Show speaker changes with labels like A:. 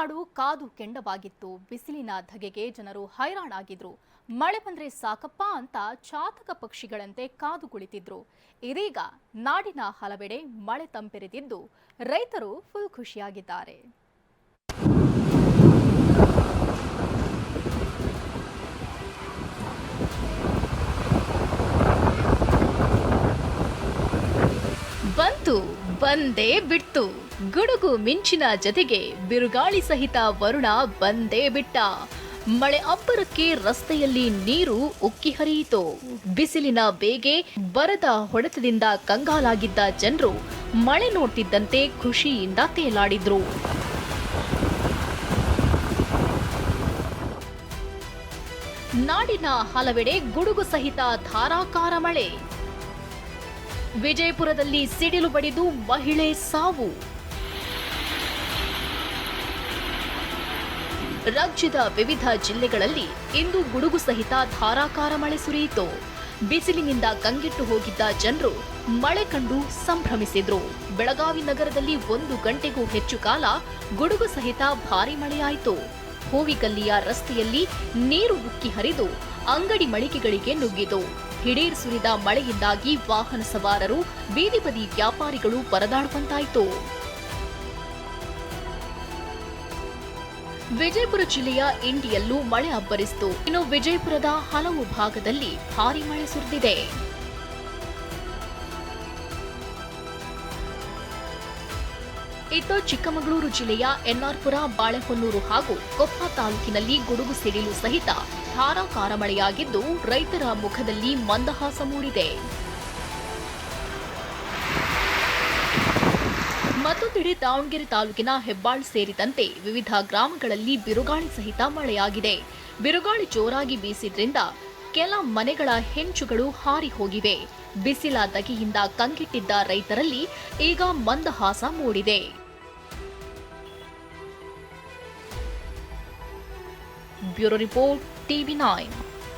A: ಮಲೆನಾಡು ಕಾದು ಕೆಂಡವಾಗಿತ್ತು. ಬಿಸಿಲಿನ ಧಗೆಗೆ ಜನರು ಹೈರಾಣಾಗಿದ್ರು. ಮಳೆ ಬಂದ್ರೆ ಸಾಕಪ್ಪ ಅಂತ ಚಾತಕ ಪಕ್ಷಿಗಳಂತೆ ಕಾದು ಕುಳಿತಿದ್ರು. ಇದೀಗ ನಾಡಿನ ಹಲವೆಡೆ ಮಳೆ ತಂಪೆರೆದಿದ್ದು. ರೈತರು ಫುಲ್ ಖುಷಿಯಾಗಿದ್ದಾರೆ. ಬಂತು ಬಂದೇ ಬಿಡ್ತು ಗುಡುಗು ಮಿಂಚಿನ ಜತೆಗೆ ಬಿರುಗಾಳಿ ಸಹಿತ ವರುಣ ಬಂದೇ ಬಿಟ್ಟ. ಮಳೆ ಅಬ್ಬರಕ್ಕೆ ರಸ್ತೆಯಲ್ಲಿ ನೀರು ಉಕ್ಕಿ ಹರಿಯಿತು. ಬಿಸಿಲಿನ ಬೇಗೆ ಬರದ ಹೊಡೆತದಿಂದ ಕಂಗಾಲಾಗಿದ್ದ ಜನರು ಮಳೆ ನೋಡ್ತಿದ್ದಂತೆ ಖುಷಿಯಿಂದ ತೇಲಾಡಿದ್ರು. ನಾಡಿನ ಹಲವೆಡೆ ಗುಡುಗು ಸಹಿತ ಧಾರಾಕಾರ ಮಳೆ. ವಿಜಯಪುರದಲ್ಲಿ ಸಿಡಿಲು ಬಡಿದು ಮಹಿಳೆ ಸಾವು. ರಾಜ್ಯದ ವಿವಿಧ ಜಿಲ್ಲೆಗಳಲ್ಲಿ ಇಂದು ಗುಡುಗು ಸಹಿತ ಧಾರಾಕಾರ ಮಳೆ ಸುರಿಯಿತು. ಬಿಸಿಲಿನಿಂದ ಕಂಗೆಟ್ಟು ಹೋಗಿದ್ದ ಜನರು ಮಳೆ ಕಂಡು ಸಂಭ್ರಮಿಸಿದ್ರು. ಬೆಳಗಾವಿ ನಗರದಲ್ಲಿ ಒಂದು ಗಂಟೆಗೂ ಹೆಚ್ಚು ಕಾಲ ಗುಡುಗು ಸಹಿತ ಭಾರಿ ಮಳೆಯಾಯಿತು. ಹೂವಿಗಲ್ಲಿಯ ರಸ್ತೆಯಲ್ಲಿ ನೀರು ಉಕ್ಕಿ ಹರಿದು ಅಂಗಡಿ ಮಳಿಗೆಗಳಿಗೆ ನುಗ್ಗಿತು. ಹಿಡೀರ್ ಸುರಿದ ಮಳೆಯಿಂದಾಗಿ ವಾಹನ ಸವಾರರು, ಬೀದಿ ಬದಿ ವ್ಯಾಪಾರಿಗಳು ಪರದಾಡುವಂತಾಯಿತು. ವಿಜಯಪುರ ಜಿಲ್ಲೆಯ ಇಂಡಿಯಲ್ಲೂ ಮಳೆ ಅಬ್ಬರಿಸಿತು. ಇನ್ನು ವಿಜಯಪುರದ ಹಲವು ಭಾಗದಲ್ಲಿ ಭಾರಿ ಮಳೆ ಸುರಿದಿದೆ. ಇತ್ತ ಚಿಕ್ಕಮಗಳೂರು ಜಿಲ್ಲೆಯ ಎನ್ಆರ್ಪುರ, ಬಾಳೆಹೊನ್ನೂರು ಹಾಗೂ ಕೊಪ್ಪ ತಾಲೂಕಿನಲ್ಲಿ ಗುಡುಗು ಸಿಡಿಲು ಸಹಿತ ಧಾರಾಕಾರ ಮಳೆಯಾಗಿದ್ದು ರೈತರ ಮುಖದಲ್ಲಿ ಮಂದಹಾಸ ಮೂಡಿದೆ. ಮತ್ತೊಂದೆಡೆ ದಾವಣಗೆರೆ ತಾಲೂಕಿನ ಹೆಬ್ಬಾಳ್ ಸೇರಿದಂತೆ ವಿವಿಧ ಗ್ರಾಮಗಳಲ್ಲಿ ಬಿರುಗಾಳಿ ಸಹಿತ ಮಳೆಯಾಗಿದೆ. ಬಿರುಗಾಳಿ ಜೋರಾಗಿ ಬೀಸಿದ್ರಿಂದ ಕೆಲ ಮನೆಗಳ ಹೆಂಚುಗಳು ಹಾರಿ ಹೋಗಿವೆ. ಬಿಸಿಲ ದಗೆಯಿಂದ ಕಂಗೆಟ್ಟಿದ್ದ ರೈತರಲ್ಲಿ ಈಗ ಮಂದಹಾಸ ಮೂಡಿದೆ. Bureau Report, TV9.